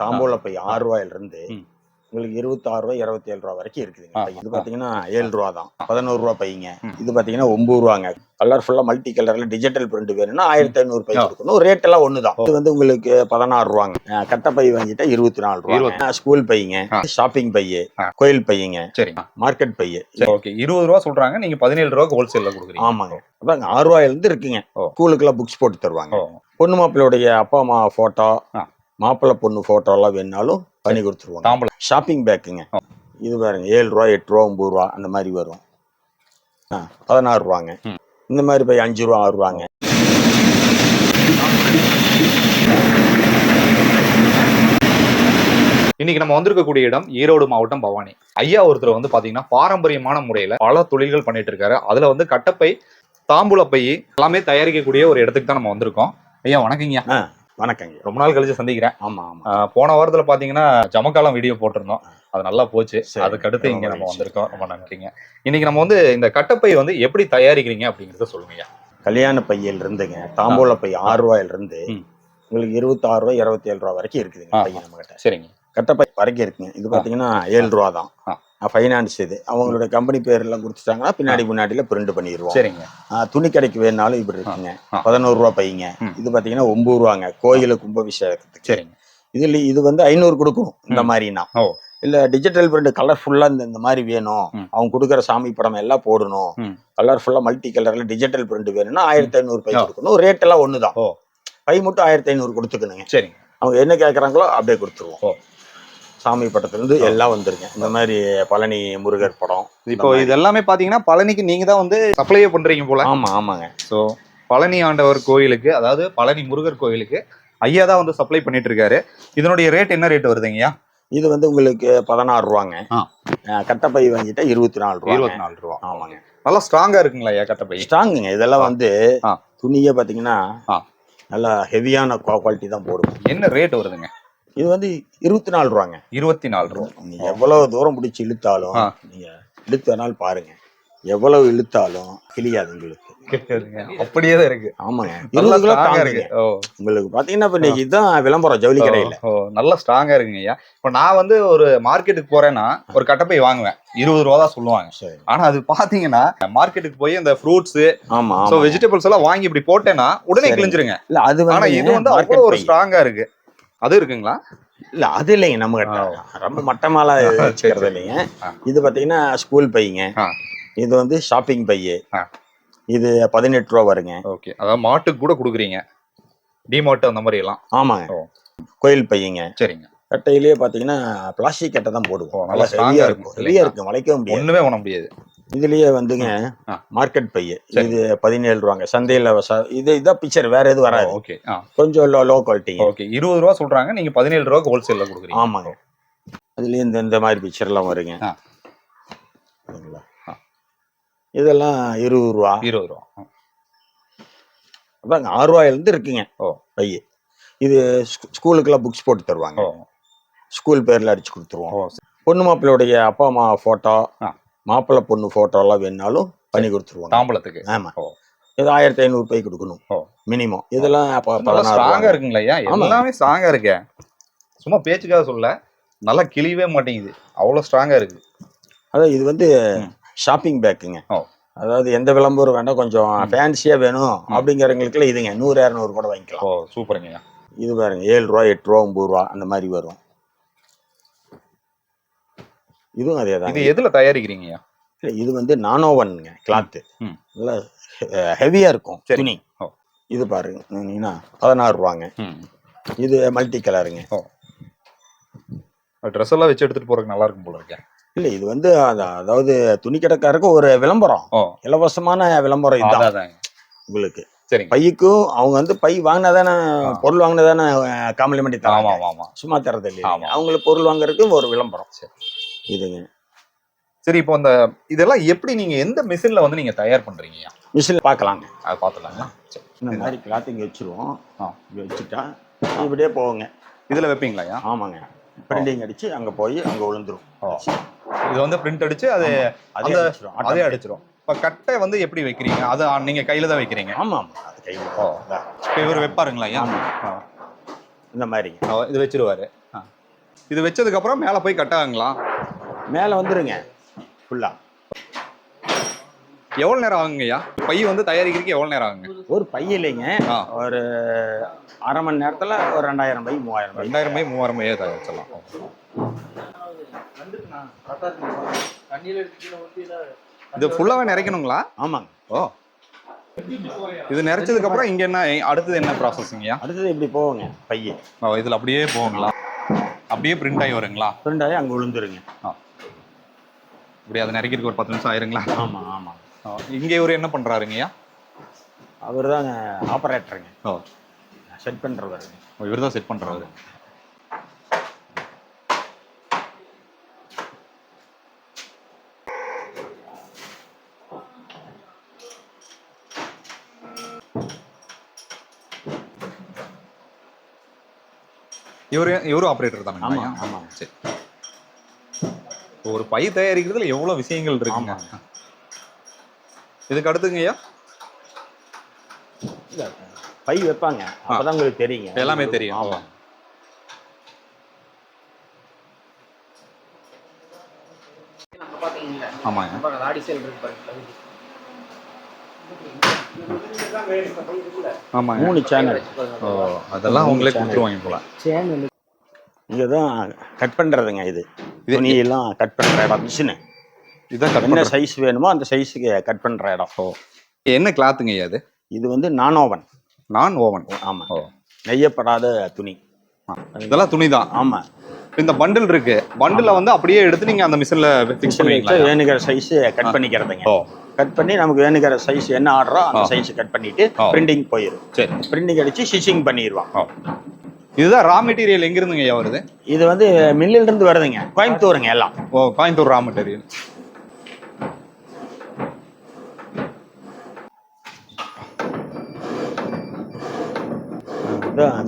தாம்பூல by ஆறு ரூபாயில இருந்து. உங்களுக்கு இருபத்தாறு ரூபாய் இருபத்தி ஏழு ரூபா வரைக்கும் இருக்குதுங்க. இது. பாத்தீங்கன்னா ஏழு ரூபா தான். பதினோரு ரூபா பைங்க. ம். இது பாத்தீங்கன்னா ஒன்பது ரூபாங்க. கலர்ஃபுல்லா மல்டி கலர்ல டிஜிட்டல் பிரிண்ட் வேணும்னா ஆயிரத்தி ஐநூறு பை. கொடுக்கணும். ரேட் எல்லாம் ஒண்ணுதான். இது வந்து உங்களுக்கு பதினாறு ரூபாங்க. கட்டை பை வாங்கிட்டா இருபத்தி நாலு ரூபா இருபத்தி- ஸ்கூல் பைங்க. ஆ. ஷாப்பிங் பைய. கோயில் பையங்க சரிங்க மார்க்கெட் பைய சரி ஓகே இருபது ரூபா சொல்றாங்க. நீங்க பதினேழு ரூபாய்க்கு ஹோல்சேல்ல கொடுக்குறீங்க. ஆமாங்க. அதாங்க ஆறு ரூபாயில இருந்து இருக்குங்க. ஓ. ஸ்கூலுக்குலாம் புக்ஸ் போட்டு தருவாங்க. பொண்ணு மாப்பிள்ளையுடைய அப்பா அம்மா போட்டோ ஆ. மாப்பிள்ளை பொண்ணு போட்டோ எல்லாம் வேணாலும் பண்ணி கொடுத்துருவாங்க. தாம்பூலம். ஷாப்பிங் பேக்குங்க. இது பாருங்க ஏழு ரூபா எட்டு ரூபா ஒன்பது ரூபா அந்த மாதிரி வரும். ஆ, பதினாறு ரூபாங்க. இந்த மாதிரி போய் அஞ்சு ரூபா ஆறு ரூபாங்க இன்னைக்கு நம்ம வந்திருக்கக்கூடிய இடம் ஈரோடு மாவட்டம் பவானி. ஐயா ஒருத்தர் வந்து பாத்தீங்கன்னா பாரம்பரியமான முறையில பல தொழில்கள் பண்ணிட்டு இருக்காரு. அதுல வந்து கட்டப்பை தாம்பூல பை எல்லாமே தயாரிக்கக்கூடிய ஒரு இடத்துக்கு தான் நம்ம வந்திருக்கோம். ஐயா வணக்கங்க ஆ. வணக்கங்க. ரொம்ப நாள் கழிச்சு சந்திக்கிறேன். ஆமா ஆமா. போன வாரத்துல பாத்தீங்கன்னா ஜமக்காலம் வீடியோ போட்டிருந்தோம். அது நல்லா போச்சு. அதுக்கு அடுத்து இங்க நம்ம. வந்திருக்கோம். ரொம்ப நன்றிங்க. இன்னைக்கு நம்ம வந்து இந்த கட்டப்பை வந்து எப்படி தயாரிக்கிறீங்க அப்படிங்கறத சொல்லுங்க கல்யாண பையில இருந்துங்க. தாம்பூல பை ஆறு ரூபாயில இருந்து. உங்களுக்கு இருபத்தாறு ரூபாய் இருபத்தி ஏழு ரூபா வரைக்கும் இருக்குதுங்க. பையன் நம்ம கிட்ட. சரிங்க. கட்டப்பை வரைக்கும் இருக்குங்க. இது பாத்தீங்கன்னா ஏழு ரூபா தான். ஃபைனான்ஸ் இது அவங்களோட கம்பெனி பேர் எல்லாம் கொடுத்துட்டாங்கன்னா பின்னாடி முன்னாடில பிரிண்ட் பண்ணிடுவோம் சரிங்க துணி கடைக்கு வேணாலும் இப்படி இருக்குங்க. பதினோரு ரூபா பையங்க. இது பாத்தீங்கன்னா ஒன்பது ரூபாங்க கோயிலு கும்பாபிஷேகத்துக்கு சரிங்க இதுல இது வந்து ஐநூறு கொடுக்கணும் இந்த. மாதிரினா. இல்ல டிஜிட்டல் பிரிண்ட் கலர்ஃபுல்லா இந்த இந்த மாதிரி வேணும். அவங்க கொடுக்குற சாமி படம் எல்லாம் போடணும். கலர்ஃபுல்லா மல்டி கலர்ல டிஜிட்டல் பிரிண்ட் வேணும்னா ஆயிரத்தி ஐநூறு பை. கொடுக்கணும் ரேட் எல்லாம் ஒண்ணுதான். பை மட்டும் ஆயிரத்தி ஐநூறு கொடுத்துக்கணுங்க சரிங்க அவங்க என்ன கேக்குறாங்களோ அப்படியே கொடுத்துருவோம். சாமி படத்துல இருந்து எல்லாம் வந்துருங்க இந்த மாதிரி பழனி முருகர் படம் இப்போ இது எல்லாமே பாத்தீங்கன்னா பழனிக்கு நீங்க தான் வந்து சப்ளையே பண்றீங்க போல. ஆமா ஆமாங்க. ஸோ பழனி ஆண்டவர் கோயிலுக்கு அதாவது பழனி முருகர் கோயிலுக்கு ஐயா தான் வந்து சப்ளை பண்ணிட்டு இருக்காரு. இதனுடைய ரேட் என்ன ரேட் வருதுங்கய்யா இது வந்து உங்களுக்கு பதினாறு ரூபாங்க. கட்டப்பை வாங்கிட்டா இருபத்தி நாலு ரூபா இருபத்தி நாலு ரூபா. ஆமாங்க. நல்லா ஸ்ட்ராங்கா இருக்குங்களா ஐயா கட்டப்பை? ஸ்ட்ராங்குங்க இதெல்லாம் வந்து. துணியே பாத்தீங்கன்னா. நல்லா ஹெவியான குவாலிட்டி தான் போடும் என்ன ரேட் வருதுங்க? இது வந்து இருபத்தி நாலு ரூபாங்க இருபத்தி நாலு ரூபா நீங்க எவ்வளவு தூரம் பிடிச்சி இழுத்தாலும். நீங்க இழுத்து பாருங்க. எவ்வளவு இழுத்தாலும் கிளியாது உங்களுக்கு. அப்படியே தான் இருக்கு. ஆமாங்க. இருபது கிலோ இருக்கு. உங்களுக்கு பாத்தீங்கன்னா இப்ப இன்னைக்கு இதுதான் விளம்பரம் ஜவுளி கடையில. நல்லா ஸ்ட்ராங்கா இருக்குங்க ஐயா. இப்போ நான் வந்து ஒரு மார்க்கெட்டுக்கு போறேன்னா ஒரு கட்டப்பை வாங்குவேன். இருபது ரூபா தான் சொல்லுவாங்க. சரி. ஆனா அது பாத்தீங்கன்னா மார்க்கெட்டுக்கு போய் அந்த ஃப்ரூட்ஸ் ஆமா ஆமா வெஜிடபிள்ஸ் எல்லாம் வாங்கி இப்படி போட்டேன்னா உடனே சரி. கிழிஞ்சிருங்க. இல்ல அது ஆனா இது வந்து அவ்வளவு ஒரு. ஸ்ட்ராங்கா இருக்கு. அது இருக்குங்களா? இல்ல அது இல்லைங்க நம்ம ரொம்ப மட்டமாலாம் சரி, வச்சுக்கிறது. இல்லைங்க. இது பாத்தீங்கன்னா ஸ்கூல் பையங்க. இது வந்து ஷாப்பிங் பைய. இது பதினெட்டு ரூபா வருங்க. ஓகே. அதாவது மாட்டுக்கு கூட கொடுக்குறீங்க. டிமார்ட் அந்த மாதிரி எல்லாம் ஆமாங்க. கோயில் பையங்க. சரிங்க. கட்டையிலேயே பாத்தீங்கன்னா பிளாஸ்டிக் கட்டை தான் போடுவோம். நல்லா ஹெவியா இருக்கும் ஹெவியா? இருக்கும் வளைக்கவும் முடியாது. ஒண்ணுமே பண்ண முடியாது. இதுலயே வந்துங்க. மார்க்கெட் பைய. இது பதினேழு ரூபாங்க சந்தையில இது இதான் பிக்சர் வேற எதுவும் வராது. ஓகே ஆ. கொஞ்சம் லோ லோ குவாலிட்டிங்க ஓகே இருபது ரூபா சொல்றாங்க. நீங்க பதினேழு ரூபாய்க்கு ஹோல்சேல்ல கொடுக்குறீங்க. ஆமாங்க. அதுலயே இந்த இந்த மாதிரி பிக்சர் எல்லாம் வருங்க. இதெல்லாம் இருபது ரூபா இருபது ரூபா. அதாங்க ஆறு ரூபாயில இருந்து இருக்குங்க ஓ. பைய இது ஸ்கூ- ஸ்கூலுக்கெல்லாம் புக்ஸ் போட்டு தருவாங்க. ஸ்கூல் பேர்ல அடிச்சு கொடுத்துருவோம். ஓ பொண்ணு மாப்பிள்ளையுடைய அப்பா அம்மா போட்டோ ஆ. மாப்பிள்ளை பொண்ணு போட்டோ எல்லாம் வேணாலும் பண்ணி கொடுத்துருவாங்க. தாம்பளத்துக்கு ஆமா. இது ஆயிரத்தி ஐநூறு பை கொடுக்கணும். மினிமம் இதெல்லாம் அப்ப நல்லா பதினாறு ஸ்ட்ராங்கா ரூபாங்க. இருக்குங்களா ஐயா. எல்லாமே ஸ்ட்ராங்கா இருக்கு. சும்மா பேச்சுக்காக சொல்ல நல்லா கிழியவே மாட்டேங்குது. அவ்வளவு ஸ்ட்ராங்கா இருக்கு. அதான் இது வந்து. ஷாப்பிங் பேக்குங்க. அதாவது எந்த விளம்பரம் வேண்டாம் கொஞ்சம். ஃபேன்சியா வேணும் அப்படிங்கிறவங்களுக்குலாம் இதுங்க. நூறு இரநூறு கூட வாங்கிக்கலாம். ஓ சூப்பருங்க இது பாருங்க ஏழு ரூபா எட்டு ரூபா ஒன்பது ரூபா அந்த மாதிரி வரும். இதுவும் அதே இது எதுல தயாரிக்கிறீங்க ஐயா இது வந்து நானோவன்ங்க கிளாத்து. நல்லா ஹெவியா இருக்கும் சரி. துணி. இது பாருங்க நீங்கன்னா பதினாறு ரூபாங்க. இது மல்டி கலருங்க ட்ரெஸ் எல்லாம் வச்சு எடுத்துட்டு போறதுக்கு நல்லா இருக்கும் போல இருக்கேன் இல்ல இது வந்து அத- அதாவது துணி கடைக்காரருக்கு ஒரு விளம்பரம். இலவசமான விளம்பரம் இதுதான். உங்களுக்கு சரிங்க. பைக்கும் அவங்க வந்து பை வாங்கினா தானே. பொருள் வாங்கினா தானே காம்ப்ளிமெண்ட் தராங்க. சும்மா தரது இல்லை ஆமா. அவங்களுக்கு பொருள் வாங்குறதுக்கு ஒரு விளம்பரம். சரி. இதுங்க. சரி இப்போ இந்த இதெல்லாம் எப்படி நீங்க எந்த மிஷின்ல வந்து நீங்க தயார் பண்றீங்க? மிஷினில் பார்க்கலாங்க அதை பார்த்துலாங்க சரி. இந்த மாதிரி கிளாத் இங்கே வச்சிருவோம் வச்சுட்டா இப்படியே போவோங்க இதுல வைப்பீங்களா ஐயா? ஆமாங்க. பிரிண்டிங் அடிச்சு அங்கே போய் அங்கே விழுந்துரும். இது வந்து பிரிண்ட் அடிச்சு அது அதே அந்த- அடிச்சிரும். அதே. அடிச்சிரும். இப்ப கட்டை வந்து எப்படி வைக்கிறீங்க? அது ஆ, நீங்க கையில தான் வைக்கிறீங்க? ஆமா ஆமா. அது கையில் ஓ. இப்ப இவர் வைப்பாருங்களா ஐயா? ஆமா. ஆ. இந்த மாதிரி ஆ, இது வச்சிருவாரு. இது வச்சதுக்கு அப்புறம் மேல போய் கட்டாங்களா மேலே வந்துருங்க. ஃபுல்லாக எவ்வளவு நேரம் ஆகுங்கய்யா பை வந்து தயாரிக்கிறதுக்கு எவ்வளவு நேரம் ஆகுங்க? ஒரு பை இல்லைங்க. ஒரு அரை மணி நேரத்தில் ஒரு ரெண்டாயிரம் பை மூவாயிரம் ரெண்டாயிரம் பை மூவாயிரம் பையே தயாரிச்சிடலாம். இது ஃபுல்லாவே நிறைக்கணுங்களா? ஆமாங்க. ஓ. இது நிறைச்சதுக்கு அப்புறம் இங்க என்ன அடுத்தது என்ன ப்ராசஸிங்கய்யா அடுத்தது இப்படி போவோங்க பைய ஓ இதுல அப்படியே போகுங்களா? அப்படியே பிரிண்ட் ஆகி வருங்களா? ரெண்டாயி அங்கே விழுந்துருங்க. ஆ. இப்படி அதை நிறைக்கிறதுக்கு ஒரு பத்து நிமிஷம் ஆயிருங்களா? ஆமாம் ஆமாம் இங்க இவரு என்ன பண்றாருங்கய்யா அவர் தாங்க ஆப்ரேட்டருங்க ஓ. செட் பண்ணுறவருங்க இவர் தான் செட் பண்றாரு இவரு இவரும் ஆபரேட்டர் தானே ஆமாம் ஆமாம் சரி. ஒரு பை தயாரிக்கிறதுல எவ்வளவு விஷயங்கள் இருக்குங்க. இதுக்கு அடுத்துங்கய்யா இல்ல, பை வைப்பாங்க. அப்பதான் உங்களுக்கு தெரியுங்க. எல்லாமே தெரியும். ஆமாம் ஆமாங்க. ஆமாங்க. மூணு சேனல் ஓ அதெல்லாம் அவங்களே கொடுத்துருவாங்க போல. சேனல் இங்கே தான் கட் பண்ணுறதுங்க இது இது- துணியெல்லாம் கட் பண்ணுற இடம் மிஷினு இதான் கட் என்ன பண்ண சைஸ் வேணுமோ அந்த சைஸுக்கு கட் பண்ணுற இடம். ஓ. என்ன கிளாத்துங்க ஐயா அது இது வந்து நான் ஓவன் நான் ஓவன் ஆமாம் ஓ. நெய்யப்படாத துணி. ஆ. இதெல்லாம் துணி தான் ஆமாம் இந்த பண்டில் இருக்கு. பண்டில வந்து அப்படியே எடுத்து நீங்க அந்த மிஷின்ல ஃபிக்ஸ் பண்ணுவீங்களா? வேணுங்கிற சைஸ் கட் பண்ணிக்கிறதுங்க. ஓ. கட் பண்ணி நமக்கு வேணுங்கிற சைஸ் என்ன ஆர்டரோ அந்த. சைஸ் கட் பண்ணிட்டு. பிரிண்டிங் போயிடும் சரி. பிரிண்டிங் அடிச்சு ஸ்டிச்சிங் பண்ணிடுவான் இதுதான் ரா மெட்டீரியல் எங்க இருந்துங்க ஐயா வருது? இது வந்து மில்லில் இருந்து வருதுங்க. கோயம்புத்தூருங்க எல்லாம். ஓ கோயம்புத்தூர் ரா மெட்டீரியல்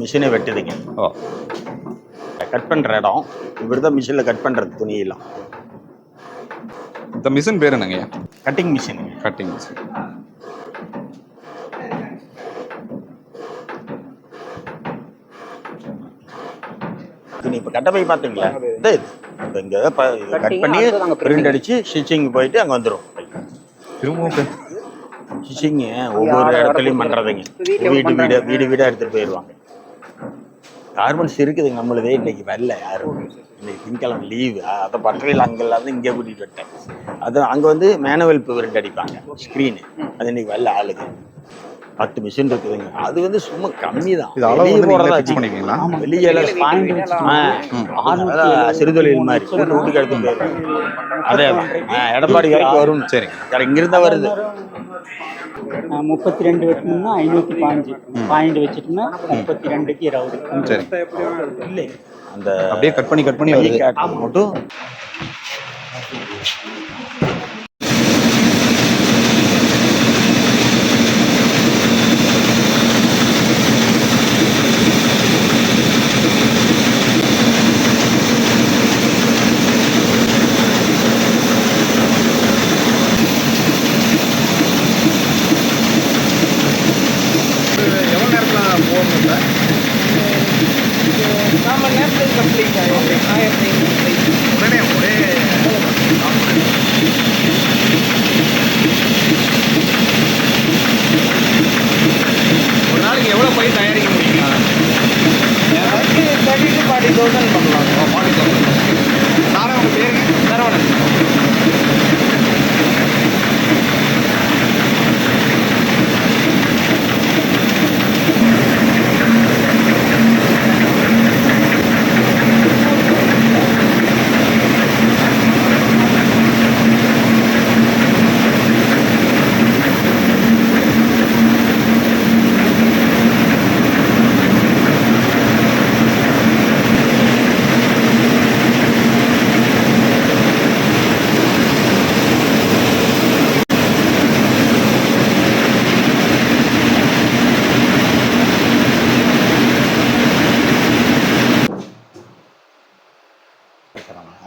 மிஷினை வெட்டுதுங்க. ஓ. கட் பண்ற இடம் இவர் தான் மிஷினில் கட் பண்றது துணியெல்லாம். இந்த மிஷின் பேர் என்னங்க? ஐயா கட்டிங் மிஷின் கட்டிங் மிஷின் துணி இப்போ கட்டப்பை பார்த்தீங்களா இதே. இங்கே கட் பண்ணி பிரிண்ட் அடிச்சு ஸ்டிச்சிங் போயிட்டு அங்கே வந்துடும் திரும்பவும் ஸ்டிச்சிங் ஒவ்வொரு இடத்துலையும் பண்ணுறதுங்க வீடு வீடு வீடு வீடாக எடுத்துகிட்டு போயிடுவாங்க. கார்மெண்ட்ஸ் இருக்குதுங்க நம்மளதே இன்னைக்கு வரல யாரும். இன்னைக்கு திங்கக்கிழமை லீவு அதை பட்டறையில் இல்லாத இங்கே கூட்டிகிட்டு வந்துட்டேன். அது அங்கே வந்து மேனுவல் பிரிண்ட் அடிப்பாங்க ஸ்க்ரீனு அது இன்னைக்கு வரல ஆளுங்க பத்து மிஷின் இருக்குதுங்க. அது வந்து சும்மா கம்மி தான்? வெளியில சிறுதொழில் மாதிரி. வீட்டுக்கு எடுத்து போயிடும் அதே எடப்பாடி வரைக்கும் வரும். சரிங்க. சரி இங்கிருந்தா வருது. முப்பத்தி ரெண்டு வெட்டணும்னா ஐநூத்தி பாஞ்சு. பாயிண்ட் வச்சுட்டோம்னா முப்பத்தி ரெண்டுக்கு இருபது. சரி. அந்த அப்படியே கட் பண்ணி கட் பண்ணி மட்டும் எவ்வளவு நேரத்துல போகணும் சார் நாம நேரத்தில் கம்ப்ளீட் ஆயிரம் ஆயிரத்தி ஐநூறு உடனே ஒரே ஒரு நாளைக்கு எவ்வளோ பை தயாரிக்க முடியுங்களா தேர்ட்டி டு ஃபார்ட்டி தௌசண்ட் பண்ணலாம் ஃபார்ட்டி தௌசண்ட் சாரா உங்க பேருங்க சரவணன்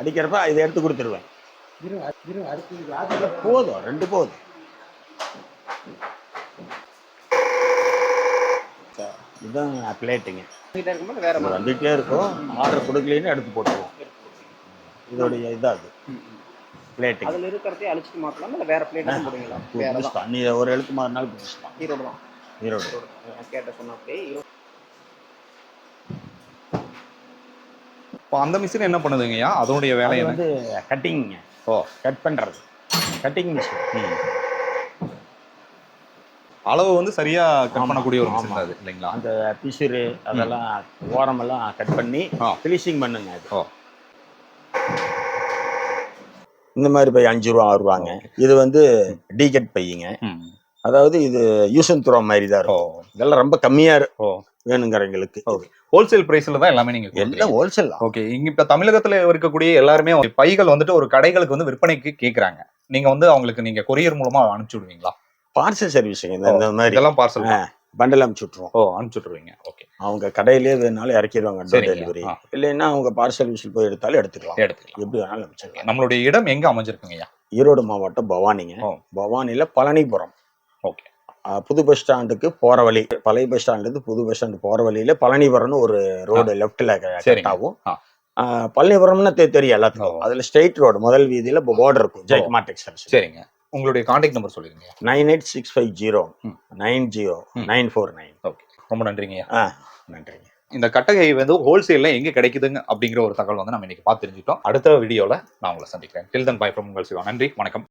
அடிக்கிறப்ப இதை எடுத்து கொடுத்துருவேன். போதும் ரெண்டு போதும். இதுதான் பிளேட்டுங்க இதாக வந்துகிட்டே இருக்கும். ஆர்டர் கொடுக்கலன்னு எடுத்து போட்டுருவோம். இதோடைய இதா அது. பிளேட்டுங்க அதில் இருக்கிறதே அழிச்சிட்டு மாற்றலாம் இல்லை வேற பிளேட் போடுவீங்களா? நீ ஒரு எழுத்து மாறினாலும் புதுசுதான் ஈரோடு தான். ஈரோடு. கேட்ட சொன்னாப்பே ஈரோடு இப்போ அந்த மிஷின் என்ன பண்ணுதுங்கய்யா அதனுடைய வேலை வந்து கட்டிங்க ஓ. கட் பண்றது. கட்டிங் மிஷின் அளவு வந்து சரியா கட் பண்ணக்கூடிய ஒரு. மிஷின் அது இல்லைங்களா? அந்த பிசுறு அதெல்லாம் ஓரமெல்லாம் கட் பண்ணி ஆ. ஃபினிஷிங் பண்ணுங்க அது. ஓ. இந்த மாதிரி பை அஞ்சு ரூபா ஆறு ரூபாங்க. இது வந்து டீகட் பையங்க ம். அதாவது இது அண்ட் த்ரோ மாதிரி தான் இருக்கும். இதெல்லாம் ரொம்ப கம்மியா இரு- ஓ. வேணுங்கிறவங்களுக்கு. ஹோல்சேல் பிரைஸ்ல தான் எல்லாமே நீங்க எல்லாம் ஹோல்சேல் ஓகே இங்க இப்ப தமிழகத்துல இருக்கக்கூடிய எல்லாருமே பைகள் வந்துட்டு ஒரு கடைகளுக்கு வந்து விற்பனைக்கு கேக்குறாங்க. நீங்க வந்து அவங்களுக்கு நீங்க கொரியர் மூலமா அனுப்பிச்சு விடுவீங்களா? பார்சல் சர்வீஸுங்க இந்த மாதிரி. இதெல்லாம் பார்சல் பண்டல் அனுப்பிச்சு விட்ருவோம் ஓ அனுப்பிச்சு விட்டுருவீங்க. ஓகே அவங்க கடையிலேயே வேணாலும் இறக்கிடுவாங்க டோர். டெலிவரி. இல்லைன்னா அவங்க பார்சல் விசில் போய் எடுத்தாலும் எடுத்துக்கலாம். எடுத்துக்கலாம். எப்படி வேணாலும் அனுப்பிச்சிடலாம். நம்மளுடைய இடம் எங்க அமைஞ்சிருக்குங்கய்யா ஈரோடு மாவட்டம் பவானிங்க. ஓ. பவானில பழனிபுரம். ஓகே புது பஸ் ஸ்டாண்டுக்கு போற வழி. பழைய பஸ் ஸ்டாண்டுக்கு புது பஸ் ஸ்டாண்டு போற வழியில பழனிபுரம்னு ஒரு ரோடு லெஃப்ட்ல சரிங்க. கட் ஆகும். பழனிபுரம்னு தெரியும் எல்லாத்துக்கும். அதுல ஸ்ட்ரெயிட் ரோடு முதல் வீதியில போர்டு இருக்கும். ஜெயக்குமா டெக்ஸ்டைல்ஸ் சரிங்க. உங்களுடைய கான்டாக்ட் நம்பர் சொல்லிருங்க nine eight six five zero. Nine zero. Nine four nine. Okay. ரொம்ப நன்றிங்கய்யா ஆ நன்றிங்க. இந்த கட்டகை வந்து ஹோல்சேல்ல எங்க கிடைக்குதுங்க அப்படிங்கிற ஒரு தகவல் வந்து நம்ம இன்னைக்கு பார்த்து தெரிஞ்சுட்டோம் அடுத்த வீடியோல நான் உங்களை சந்திக்கிறேன். டில் தன் பை ஃப்ரம் உங்கள் சிவா. நன்றி. வணக்கம்.